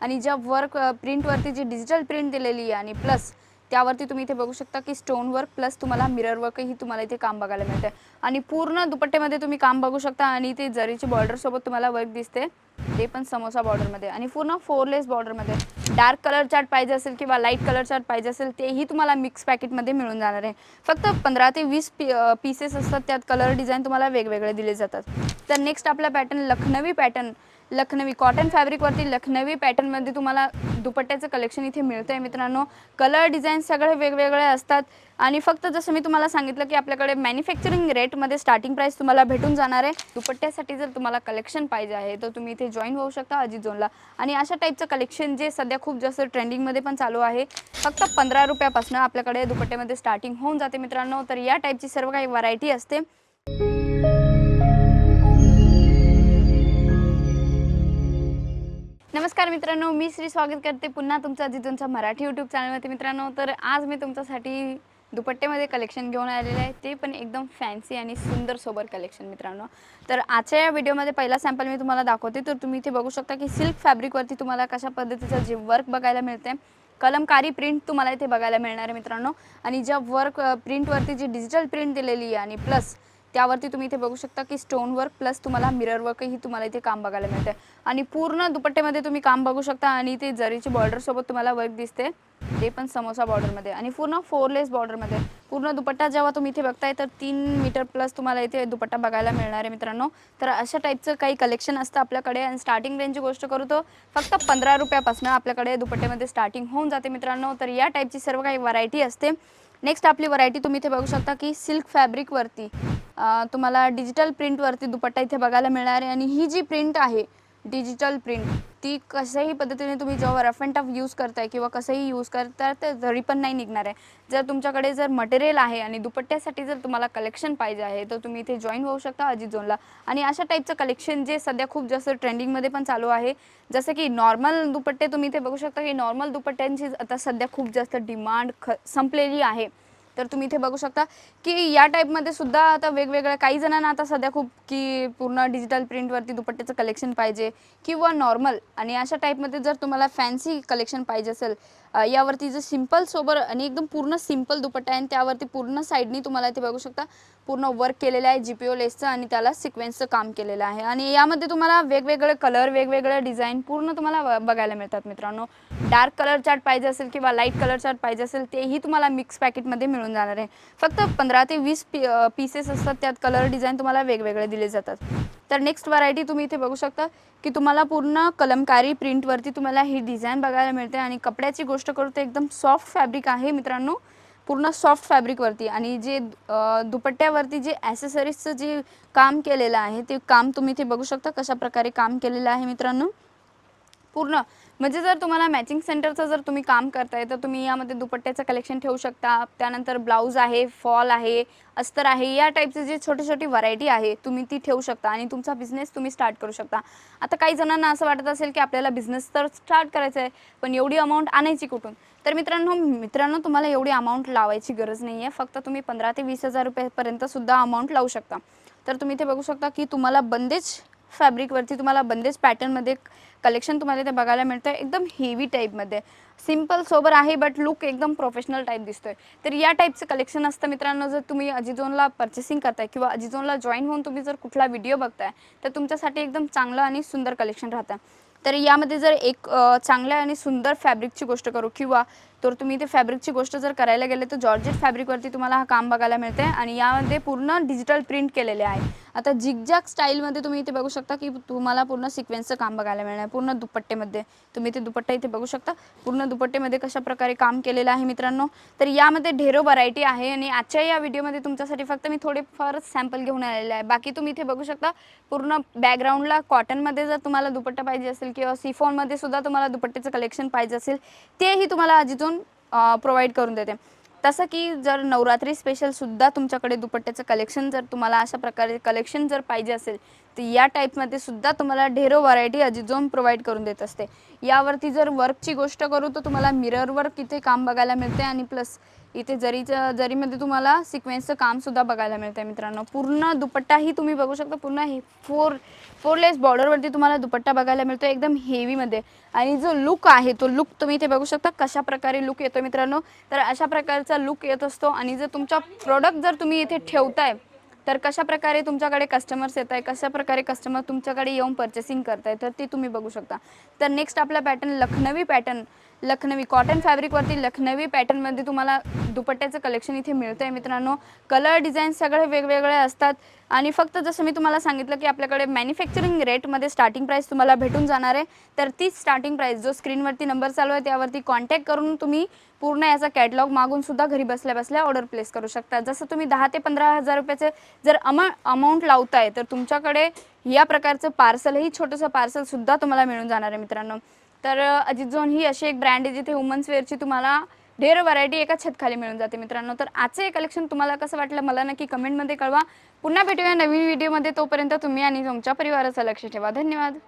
आणि ज्या वर्क प्रिंटवरती जी डिजिटल प्रिंट दिलेली आहे आणि प्लस त्यावरती तुम्ही इथे बघू शकता की स्टोन वर्क प्लस तुम्हाला मिरर वर्कही तुम्हाला इथे काम बघायला मिळते आणि पूर्ण दुपट्ट्यामध्ये तुम्ही काम बघू शकता आणि ते जरीची बॉर्डरसोबत तुम्हाला वर्क दिसते ते पण समोसा बॉर्डरमध्ये आणि पूर्ण फोरलेस बॉर्डरमध्ये डार्क कलर चार्ट पाहिजे असेल किंवा लाइट कलर चार्ट पाहिजे असेल तेही तुम्हाला मिक्स पॅकेटमध्ये मिळून जाणार आहे. फक्त पंधरा ते वीस पी पीसेस असतात त्यात कलर डिझाईन तुम्हाला वेगवेगळे दिले जातात. तर नेक्स्ट आपला pattern Lucknowi pattern Lucknowi cotton फॅब्रिकवरती Lucknowi पॅटर्नमध्ये तुम्हाला दुपट्ट्याचं कलेक्शन इथे मिळतं आहे मित्रांनो. कलर डिझाईन सगळे वेगवेगळे असतात. आणि फक्त जसं मी तुम्हाला सांगितलं की आपल्याकडे मॅन्युफॅक्चरिंग रेटमध्ये स्टार्टिंग प्राईस तुम्हाला भेटून जाणार आहे. दुपट्ट्यासाठी जर तुम्हाला कलेक्शन पाहिजे आहे तर तुम्ही इथे जॉईन होऊ शकता अजित झोनला आणि अशा टाईपचं कलेक्शन जे सध्या खूप जास्त ट्रेंडिंगमध्ये पण चालू आहे फक्त पंधरा रुपयापासून आपल्याकडे दुपट्ट्यामध्ये स्टार्टिंग होऊन जाते मित्रांनो. तर या टाईपची सर्व काही व्हरायटी असते. नमस्कार मित्रांनो मी श्री स्वागत करते पुन्हा तुमचा अजितूंच्या मराठी यूट्यूब चॅनलवरती मित्रांनो तर आज मी तुमच्यासाठी दुपट्ट्यामध्ये कलेक्शन घेऊन आलेले आहे. ते पण एकदम फॅन्सी आणि सुंदर सोबर कलेक्शन मित्रांनो. तर आजच्या या व्हिडिओमध्ये पहिला सॅम्पल मी तुम्हाला दाखवते. तर तुम्ही इथे बघू शकता की सिल्क फॅब्रिकवरती तुम्हाला कशा पद्धतीचं जे वर्क बघायला मिळते कलमकारी प्रिंट तुम्हाला इथे बघायला मिळणार आहे मित्रांनो. आणि ज्या वर्क प्रिंटवरती जी डिजिटल प्रिंट दिलेली आहे आणि प्लस त्यावरती तुम्ही इथे बघू शकता की स्टोन वर्क प्लस तुम्हाला मिरर वर्कही तुम्हाला इथे काम बघायला मिळते आणि पूर्ण दुपट्ट्यामध्ये तुम्ही काम बघू शकता आणि ते जरीची बॉर्डरसोबत तुम्हाला वर्क दिसते. ते पण समोसा बॉर्डरमध्ये आणि पूर्ण फोरलेस बॉर्डरमध्ये पूर्ण दुपट्टा जेव्हा तुम्ही इथे बघताय तर तीन मीटर प्लस तुम्हाला इथे दुपट्टा बघायला मिळणार आहे मित्रांनो. तर अशा टाईपचं काही कलेक्शन असतं आपल्याकडे. आणि स्टार्टिंग रेंजची गोष्ट करू तो फक्त पंधरा रुपयापासून आपल्याकडे दुपट्ट्यामध्ये स्टार्टिंग होऊन जाते मित्रांनो. तर या टाईपची सर्व काही व्हरायटी असते. नेक्स्ट आपली व्हरायटी तुम्ही इथे बघू शकता की सिल्क फॅब्रिकवरती तुम्हाला डिजिटल प्रिंटवरती दुपट्टा इथे बघायला मिळणार आहे. आणि ही जी प्रिंट आहे डिजिटल प्रिंट ती कशाही पद्धतीने तुम्ही जेव्हा रफ अँड टफ यूज करताय किंवा कसंही यूज करताय तर जरी पण नाही निघणार आहे. जर तुमच्याकडे जर मटेरियल आहे आणि दुपट्ट्यासाठी जर तुम्हाला कलेक्शन पाहिजे आहे तर तुम्ही इथे जॉईन होऊ शकता अजित झोनला आणि अशा टाईपचं कलेक्शन जे सध्या खूप जास्त ट्रेंडिंगमध्ये पण चालू आहे. जसं की नॉर्मल दुपट्टे तुम्ही इथे बघू शकता. की नॉर्मल दुपट्ट्यांची आता सध्या खूप जास्त डिमांड ख संपलेली आहे. तर तुम्ही इथे बघू शकता की या टाईपमध्ये सुद्धा आता वेगवेगळ्या काही जणांना आता सध्या खूप की पूर्ण डिजिटल प्रिंटवरती दुपट्ट्याचं कलेक्शन पाहिजे किंवा नॉर्मल आणि अशा टाईपमध्ये जर तुम्हाला फॅन्सी कलेक्शन पाहिजे असेल यावरती जे सिंपल सोबर आणि एकदम पूर्ण सिंपल दुपट्टा आहे आणि त्यावरती पूर्ण साईडनी तुम्हाला इथे बघू शकता पूर्ण वर्क केलेलं आहे जी पी ओ लेसचं आणि त्याला सिक्वेन्सचं काम केलेलं आहे. आणि यामध्ये तुम्हाला वेगवेगळे कलर वेगवेगळे डिझाईन पूर्ण तुम्हाला ब- बघायला मिळतात मित्रांनो. डार्क कलर चार्ट पाहिजे असेल किंवा लाइट कलर चार्ट पाहिजे असेल तेही तुम्हाला मिक्स पॅकेटमध्ये मिळून जाणार आहे. फक्त पंधरा ते वीस पी पीसेस असतात त्यात कलर डिझाईन तुम्हाला वेगवेगळे दिले जातात. तर नेक्स्ट व्हरायटी तुम्ही इथे बघू शकता की तुम्हाला पूर्ण कलमकारी प्रिंटवरती तुम्हाला ही डिझाईन बघायला मिळते आणि कपड्याची गोष्ट करू तर एकदम सॉफ्ट फॅब्रिक आहे मित्रांनो. पूर्ण सॉफ्ट फॅब्रिकवरती आणि जे दुपट्ट्यावरती जे ॲसेसरीजचं जे काम केलेलं आहे ते काम तुम्ही इथे बघू शकता कशाप्रकारे काम केलेलं आहे मित्रांनो. पूर्ण. म्हणजे जर तुम्हाला मॅचिंग सेंटरचं जर तुम्ही काम करताय तर तुम्ही यामध्ये दुपट्ट्याचं कलेक्शन ठेवू शकता. त्यानंतर ब्लाऊज आहे फॉल आहे अस्तर आहे या टाईपची जी छोटी छोटी व्हरायटी आहे तुम्ही ती ठेवू शकता आणि तुमचा बिझनेस तुम्ही स्टार्ट करू शकता. आता काही जणांना असं वाटत असेल की आपल्याला बिझनेस तर स्टार्ट करायचा आहे पण एवढी अमाऊंट आणायची कुठून? तर मित्रांनो मित्रांनो तुम्हाला एवढी अमाऊंट लावायची गरज नाही आहे फक्त तुम्ही पंधरा ते वीस हजार रुपयापर्यंत सुद्धा अमाऊंट लावू शकता. तर तुम्ही इथे बघू शकता की तुम्हाला बंदेज फॅब्रिकवरती तुम्हाला बंदेज पॅटर्नमध्ये कलेक्शन तुम्हाला इथे बघायला मिळतं एकदम हेवी टाईपमध्ये सिंपल सोबर आहे बट लुक एकदम प्रोफेशनल टाईप दिसतोय. तर या टाईपचं कलेक्शन असतं मित्रांनो जर तुम्ही अजिझोनला पर्चेसिंग करताय किंवा अजिझोनला जॉईन होऊन तुम्ही जर कुठला व्हिडिओ बघताय तर तुमच्यासाठी एकदम चांगलं आणि सुंदर कलेक्शन राहतं. तर यामध्ये जर एक चांगल्या आणि सुंदर फॅब्रिकची गोष्ट करू किंवा तर तुम्ही इथे फॅब्रिकची गोष्ट जर करायला गेले तर जॉर्जेट फॅब्रिकवरती तुम्हाला हा काम बघायला मिळते आणि यामध्ये पूर्ण डिजिटल प्रिंट केलेले आहे. आता झिगझॅग स्टाईलमध्ये तुम्ही इथे बघू शकता की तुम्हाला पूर्ण सिक्वेन्सचं काम बघायला मिळणार. आहे पूर्ण दुपट्टेमध्ये तुम्ही ते दुपट्टा इथे बघू शकता. पूर्ण दुपट्टेमध्ये कशा प्रकारे काम केलेलं आहे मित्रांनो. तर यामध्ये ढेरो व्हरायटी आहे आणि आजच्या या व्हिडिओमध्ये तुमच्यासाठी फक्त मी थोडेफार सॅम्पल घेऊन आलेले आहे. बाकी तुम्ही इथे बघू शकता पूर्ण बॅकग्राऊंडला कॉटनमध्ये जर तुम्हाला दुपट्टा पाहिजे असेल किंवा सिफॉनमध्ये सुद्धा तुम्हाला दुपट्ट्याचं कलेक्शन पाहिजे असेल तेही तुम्हाला अजितून प्रोव्हाइड करून देते. तसं की जर नवरात्री स्पेशल सुद्धा तुमच्याकडे दुपट्ट्याचं कलेक्शन जर तुम्हाला अशा प्रकारे कलेक्शन जर पाहिजे असेल तर या टाईपमध्ये सुद्धा तुम्हाला ढेरो व्हरायटी अजिझोम प्रोव्हाइड करून देत असते. यावरती जर वर्कची गोष्ट करू तर तुम्हाला मिरर वर्क इथे काम बघायला मिळते आणि प्लस इथे जरीचं जरीमध्ये तुम्हाला सिक्वेन्सचं कामसुद्धा बघायला मिळतं आहे मित्रांनो. पूर्ण दुपट्टाही तुम्ही बघू शकता. पूर्ण हे फोर फोर लेस बॉर्डरवरती तुम्हाला दुपट्टा बघायला मिळतो एकदम हेवीमध्ये आणि जो लुक आहे तो लुक तुम्ही इथे बघू शकता. कशा प्रकारे लुक येतो मित्रांनो. तर अशा प्रकारचा लुक येत असतो. आणि जर तुमचा प्रोडक्ट जर तुम्ही इथे ठेवताय तर कशा प्रकारे तुमच्याकडे कस्टमर्स येत आहे कशा प्रकारे कस्टमर तुमच्याकडे येऊन पर्चेसिंग करताय तर ते तुम्ही बघू शकता. तर नेक्स्ट आपला pattern Lucknowi pattern Lucknowi. Cotton फॅब्रिकवरती Lucknowi पॅटर्नमध्ये तुम्हाला दुपट्ट्याचं कलेक्शन इथे मिळतं आहे मित्रांनो. कलर डिझाईन सगळे वेगवेगळे असतात. आणि फक्त जसं मी तुम्हाला सांगितलं की आपल्याकडे मॅन्युफॅक्चरिंग रेटमध्ये स्टार्टिंग प्राईस तुम्हाला भेटून जाणार आहे. तर तीच स्टार्टिंग प्राईस जो स्क्रीनवरती नंबर चालू आहे त्यावरती कॉन्टॅक्ट करून तुम्ही पूर्ण याचा कॅटलॉग मागून सुद्धा घरी बसल्या बसल्या ऑर्डर प्लेस करू शकता. जसं तुम्ही दहा ते पंधरा हजार रुपयाचे जर अमा अमाऊंट लावताय तर तुमच्याकडे या प्रकारचं पार्सलही छोटंसं पार्सलसुद्धा तुम्हाला मिळून जाणार आहे मित्रांनो. तर अजित झोन ही अशी एक ब्रँड आहे जिथे वुमन्स वेअरची तुम्हाला ढेर व्हरायटी एका छतखाली मिळून जाते मित्रांनो. तर आजचे कलेक्शन तुम्हाला कसं वाटलं मला नक्की कमेंटमध्ये कळवा. पुन्हा भेटूया नवीन व्हिडिओमध्ये तोपर्यंत तुम्ही आणि तुमच्या परिवाराचं लक्ष ठेवा. धन्यवाद.